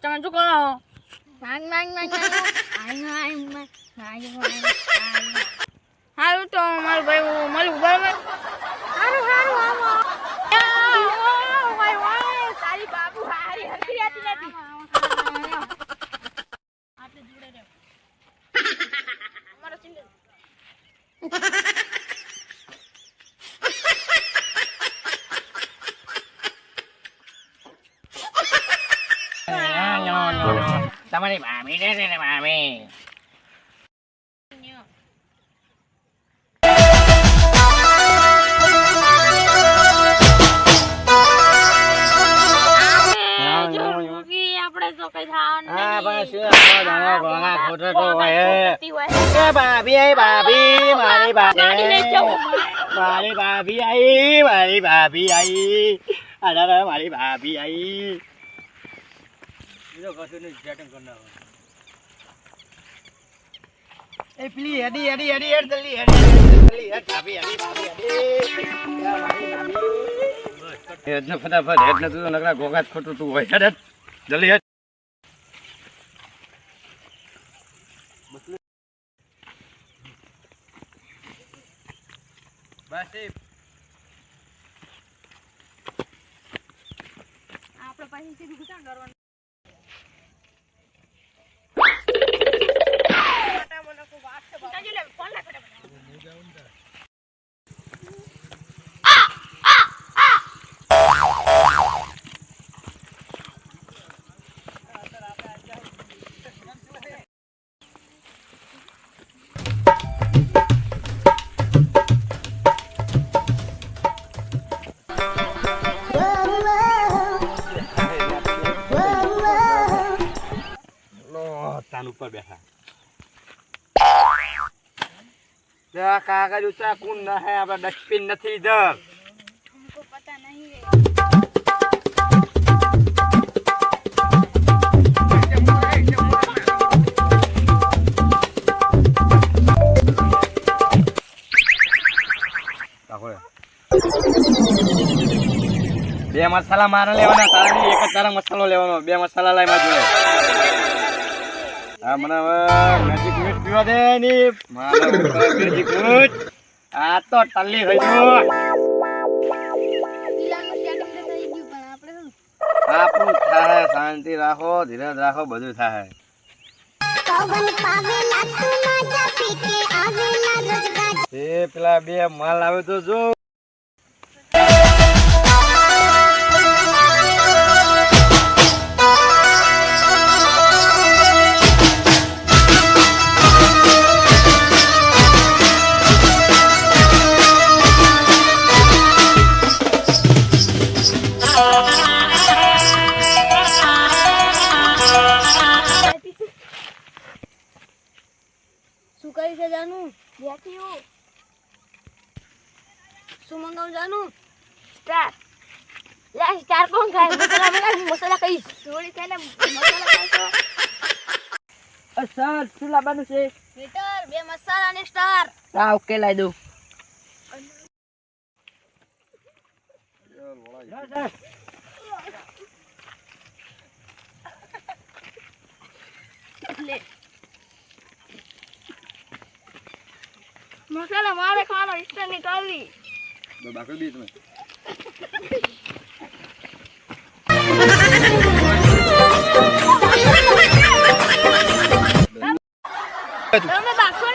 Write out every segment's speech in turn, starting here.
તમે શું કરો માંગ માંગ માંગ માંગ આઈ માંગ માંગ આઈ માંગ આઈ સારું તો મારું તમારી મામી છે ને મામી. એ ભાભી આઈ, મારી ભાભી આવી જવું. મારી ભાભી આઈ મારી ભાભી આઈ અરે મારી ભાભી એ પેલી હેડી હેડી હેડી હેડ જલ્દી હેડી જલ્દી હેડ ભાભી હેડી ભાભી હેડી યા મારી ભાભી હેડ ને ફટાફટ હેડ તું નકરા ગોગાત ખોટું તું હોય હેડ. જલ્દી હેડ બસ એ આપણે પાછી સીધું ઘૂંટણ કરવાનું. બેઠા જા કાગળ ઊંચા કુન ના હે આપડા ડસ્ટબિન નથી ઇધર हमको पता नहीं है બે મસાલા મારા લેવાના તારા બી એક જ તારા મસાલો લેવાનો બે મસાલા લાય મારા જોડે હા મને હવે મેજિક મીટ પીવા દે ની. મેજિક મીટ આ તો ટલ્લી થઈ ગયું. આપણું થાય શાંતિ રાખો ધીરજ રાખો બધું થાય. એ પેલા બે માલ આવે તો જો. કરી છે જાનું? બેઠી હું. શું મંગાવું જાનું? સ્ટાર. લે સ્ટાર કોણ ખાય? મસાલા મંગાવ મસાલા કહીશ થોડી પહેલા મસાલા સર શું લાવવાનું છે? મીટર બે મસાલા અને સ્ટાર. હા ઓકે લાવી દઉં. લે. મસાલા મારે ખાવાનો ઇસ્ટરની કરવી બાકી બી તમે બાકસો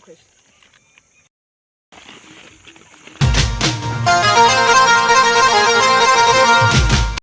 કરી